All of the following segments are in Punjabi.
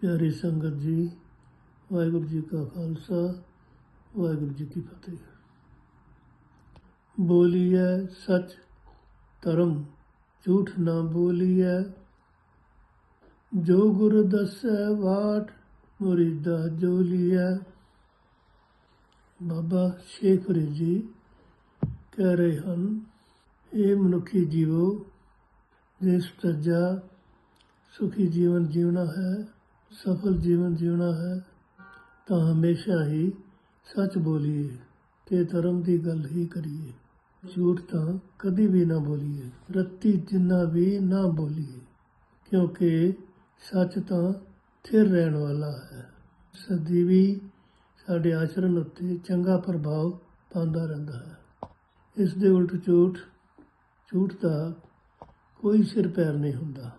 ਪਿਆਰੀ ਸੰਗਤ ਜੀ, ਵਾਹਿਗੁਰੂ ਜੀ ਕਾ ਖਾਲਸਾ, ਵਾਹਿਗੁਰੂ ਜੀ ਕੀ ਫਤਿਹ। ਬੋਲੀਐ ਸਚ ਧਰਮ, ਝੂਠ ਨਾ ਬੋਲੀਐ। ਜੋ ਗੁਰ ਦੱਸੈ ਵਾਟ, ਮੁਰੀਦਾ ਜੋ ਲੀਐ ਬਾਬਾ ਸ਼ੇਖ ਫਰੀਦ ਜੀ ਕਹਿ ਰਹੇ ਹਨ, ਇਹ ਮਨੁੱਖੀ ਜੀਵੋ ਜਿਸ ਸੱਜਾ ਸੁਖੀ ਜੀਵਨ ਜੀਵਣਾ ਹੈ। ਸਫਲ ਜੀਵਨ ਜੀਵਣਾ ਹੈ, ਤਾਂ ਹਮੇਸ਼ਾ ਹੀ ਸੱਚ ਬੋਲੀਏ ਤੇ ਧਰਮ ਦੀ ਗੱਲ ਹੀ ਕਰੀਏ। ਝੂਠ ਤਾਂ ਕਦੀ ਵੀ ਨਾ ਬੋਲੀਏ, ਰੱਤੀ ਜਿੰਨਾ ਵੀ ਨਾ ਬੋਲੀਏ, ਕਿਉਂਕਿ ਸੱਚ ਤਾਂ ਥਿਰ ਰਹਿਣ ਵਾਲਾ ਹੈ। ਸਦੀ ਵੀ ਸਾਡੇ ਆਚਰਣ ਉੱਤੇ ਚੰਗਾ ਪ੍ਰਭਾਵ ਪਾਉਂਦਾ ਰਹਿੰਦਾ ਹੈ। ਇਸ ਦੇ ਉਲਟ ਝੂਠ ਝੂਠ ਦਾ ਕੋਈ ਸਿਰ ਪੈਰ ਨਹੀਂ ਹੁੰਦਾ।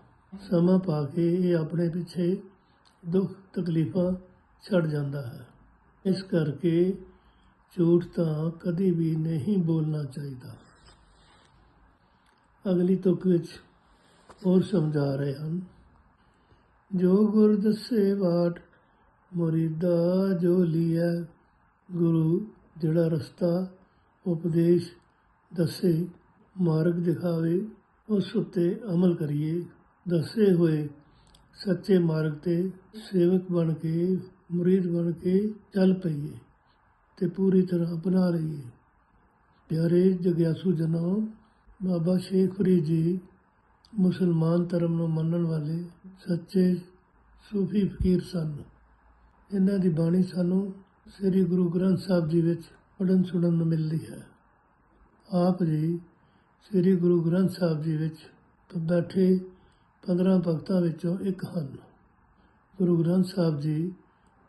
ਸਮਾਂ ਪਾ ਕੇ ਇਹ ਆਪਣੇ ਪਿੱਛੇ ਦੁੱਖ ਤਕਲੀਫਾਂ ਛੱਡ ਜਾਂਦਾ ਹੈ। ਇਸ ਕਰਕੇ ਝੂਠ ਤਾਂ ਕਦੇ ਵੀ ਨਹੀਂ ਬੋਲਣਾ ਚਾਹੀਦਾ। ਅਗਲੀ ਤੁਕ ਵਿੱਚ ਹੋਰ ਸਮਝਾ ਰਹੇ ਹਨ। ਜੋ ਗੁਰ ਦੱਸੇ ਬਾਟ ਮੁਰੀਦਾ ਜੋ ਲੀਐ, ਗੁਰੂ ਜਿਹੜਾ ਰਸਤਾ, ਉਪਦੇਸ਼ ਦੱਸੇ, ਮਾਰਗ ਦਿਖਾਵੇ, ਉਸ ਉੱਤੇ ਅਮਲ ਕਰੀਏ, ਦੱਸੇ ਹੋਏ ਸੱਚੇ ਮਾਰਗ ਤੇ ਸੇਵਕ ਬਣ ਕੇ, ਮੁਰੀਦ ਬਣ ਕੇ ਚੱਲ ਪਈਏ ਤੇ ਪੂਰੀ ਤਰ੍ਹਾਂ ਅਪਣਾ ਲਈਏ। ਪਿਆਰੇ ਜਗਿਆਸੂ ਜਨੋ, ਬਾਬਾ ਸ਼ੇਖ ਫਰੀਦ ਜੀ, ਮੁਸਲਮਾਨ ਧਰਮ ਨੂੰ ਮੰਨਣ ਵਾਲੇ ਸੱਚੇ ਸੂਫੀ ਫਕੀਰ ਸਨ। ਇਹਨਾਂ ਦੀ ਬਾਣੀ ਸਾਨੂੰ ਸ੍ਰੀ ਗੁਰੂ ਗ੍ਰੰਥ ਸਾਹਿਬ ਜੀ ਵਿੱਚ ਪੜਨ ਸੁਣਨ ਨੂੰ ਮਿਲਦੀ ਹੈ। ਆਪ ਜੀ ਸ੍ਰੀ ਗੁਰੂ ਗ੍ਰੰਥ ਸਾਹਿਬ ਜੀ ਵਿੱਚ ਬੈਠੇ 15 ਭਗਤਾਂ ਵਿੱਚੋਂ ਇੱਕ ਹਨ। ਗੁਰੂ ਗ੍ਰੰਥ ਸਾਹਿਬ ਜੀ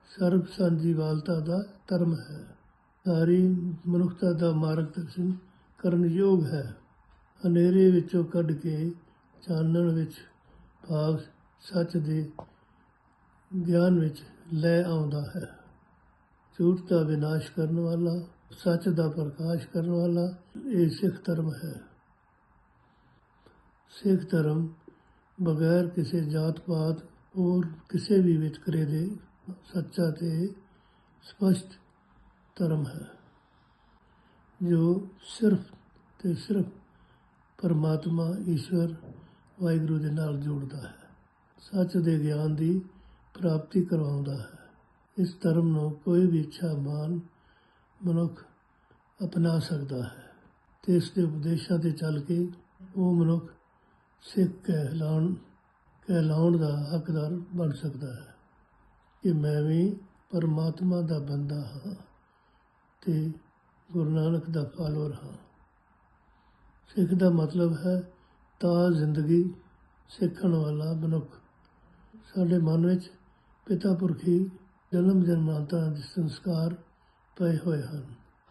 ਸਰਬ ਸਾਂਝੀਵਾਲਤਾ ਦਾ ਧਰਮ ਹੈ। ਸਾਰੀ ਮਨੁੱਖਤਾ ਦਾ ਮਾਰਗਦਰਸ਼ਨ ਕਰਨ ਯੋਗ ਹੈ। ਹਨੇਰੇ ਵਿੱਚੋਂ ਕੱਢ ਕੇ ਚਾਨਣ ਵਿੱਚ ਭਾਵ ਸੱਚ ਦੇ ਗਿਆਨ ਵਿੱਚ ਲੈ ਆਉਂਦਾ ਹੈ। ਝੂਠ ਦਾ ਵਿਨਾਸ਼ ਕਰਨ ਵਾਲਾ, ਸੱਚ ਦਾ ਪ੍ਰਕਾਸ਼ ਕਰਨ ਵਾਲਾ, ਇਹ ਸਿੱਖ ਧਰਮ ਹੈ। ਸਿੱਖ ਧਰਮ ਬਗੈਰ ਕਿਸੇ ਜਾਤ ਪਾਤ ਹੋਰ ਕਿਸੇ ਵੀ ਵਿਤਕਰੇ ਦੇ, ਸੱਚਾ ਤੇ ਸਪਸ਼ਟ ਧਰਮ ਹੈ, ਜੋ ਸਿਰਫ ਤੇ ਸਿਰਫ ਪਰਮਾਤਮਾ ਈਸ਼ਵਰ ਵਾਹਿਗੁਰੂ ਦੇ ਨਾਲ ਜੋੜਦਾ ਹੈ, ਸੱਚ ਦੇ ਗਿਆਨ ਦੀ ਪ੍ਰਾਪਤੀ ਕਰਵਾਉਂਦਾ ਹੈ। ਇਸ ਧਰਮ ਨੂੰ ਕੋਈ ਵੀ ਇੱਛਾ ਮਾਨ ਮਨੁੱਖ ਅਪਣਾ ਸਕਦਾ ਹੈ ਤੇ ਇਸ ਦੇ ਉਪਦੇਸ਼ਾਂ ਤੇ ਚੱਲ ਕੇ ਉਹ ਮਨੁੱਖ ਸਿੱਖ ਕਹਿਲਾਉਣ ਕਹਿਲਾਉਣ ਦਾ ਹੱਕਦਾਰ ਬਣ ਸਕਦਾ ਹੈ ਕਿ ਮੈਂ ਵੀ ਪਰਮਾਤਮਾ ਦਾ ਬੰਦਾ ਹਾਂ ਤੇ ਗੁਰੂ ਨਾਨਕ ਦਾ ਫਾਲੋਅਰ ਹਾਂ। ਸਿੱਖ ਦਾ ਮਤਲਬ ਹੈ ਤਾਂ ਜ਼ਿੰਦਗੀ ਸਿੱਖਣ ਵਾਲਾ ਮਨੁੱਖ। ਸਾਡੇ ਮਨ ਵਿੱਚ ਪਿਤਾ ਪੁਰਖੀ, ਜਨਮ ਜਨਮਾਂਤਰਾਂ ਦੇ ਸੰਸਕਾਰ ਪਏ ਹੋਏ ਹਨ।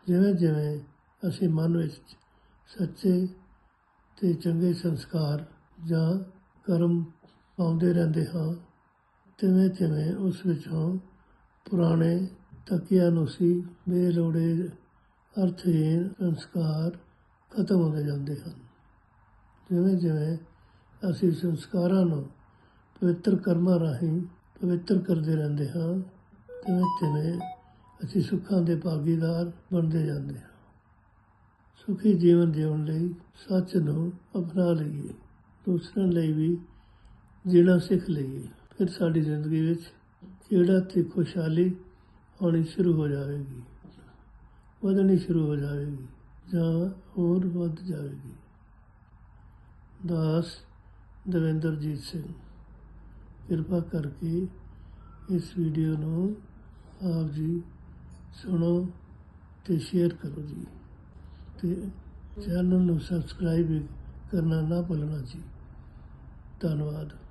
ਜਿਵੇਂ ਜਿਵੇਂ ਅਸੀਂ ਮਨ ਵਿੱਚ ਸੱਚੇ ਤੇ ਚੰਗੇ ਸੰਸਕਾਰ ਜਾਂ ਕਰਮ ਪਾਉਂਦੇ ਰਹਿੰਦੇ ਹਾਂ, ਤਿਵੇਂ ਤਿਵੇਂ ਉਸ ਵਿੱਚੋਂ ਪੁਰਾਣੇ ਤਕੀਆਂ ਨੂੰ ਸੀ ਬੇਲੋੜੇ ਅਰਥਹੀਨ ਸੰਸਕਾਰ ਖਤਮ ਹੁੰਦੇ ਜਾਂਦੇ ਹਨ ਜਿਵੇਂ ਜਿਵੇਂ ਅਸੀਂ ਸੰਸਕਾਰਾਂ ਨੂੰ ਪਵਿੱਤਰ ਕਰਮਾਂ ਰਾਹੀਂ ਪਵਿੱਤਰ ਕਰਦੇ ਰਹਿੰਦੇ ਹਾਂ, ਤਿਵੇਂ ਤਿਵੇਂ ਅਸੀਂ ਸੁੱਖਾਂ ਦੇ ਭਾਗੀਦਾਰ ਬਣਦੇ ਜਾਂਦੇ ਹਾਂ। ਸੁਖੀ ਜੀਵਨ ਜਿਉਣ ਲਈ ਸੱਚ ਨੂੰ ਅਪਣਾ ਲਈਏ। ਦੂਸਰਿਆਂ ਲਈ ਵੀ ਜੀਣਾ ਸਿੱਖ ਲਈਏ ਫਿਰ ਸਾਡੀ ਜ਼ਿੰਦਗੀ ਵਿੱਚ ਜਿਹੜਾ ਤੇ ਖੁਸ਼ਹਾਲੀ ਆਉਣੀ ਸ਼ੁਰੂ ਹੋ ਜਾਵੇਗੀ? ਵਧਣੀ ਸ਼ੁਰੂ ਹੋ ਜਾਵੇਗੀ ਜਾਂ ਹੋਰ ਵੱਧ ਜਾਵੇਗੀ? ਦਾਸ ਦਵਿੰਦਰਜੀਤ ਸਿੰਘ, ਕਿਰਪਾ ਕਰਕੇ ਇਸ ਵੀਡੀਓ ਨੂੰ ਆਪ ਜੀ ਸੁਣੋ ਤੇ ਸ਼ੇਅਰ ਕਰੋ ਜੀ। ਤੇ ਚੈਨਲ ਨੂੰ ਸਬਸਕ੍ਰਾਈਬ ਕਰਨਾ ਨਾ ਭੁੱਲਣਾ ਜੀ। ਧੰਨਵਾਦ।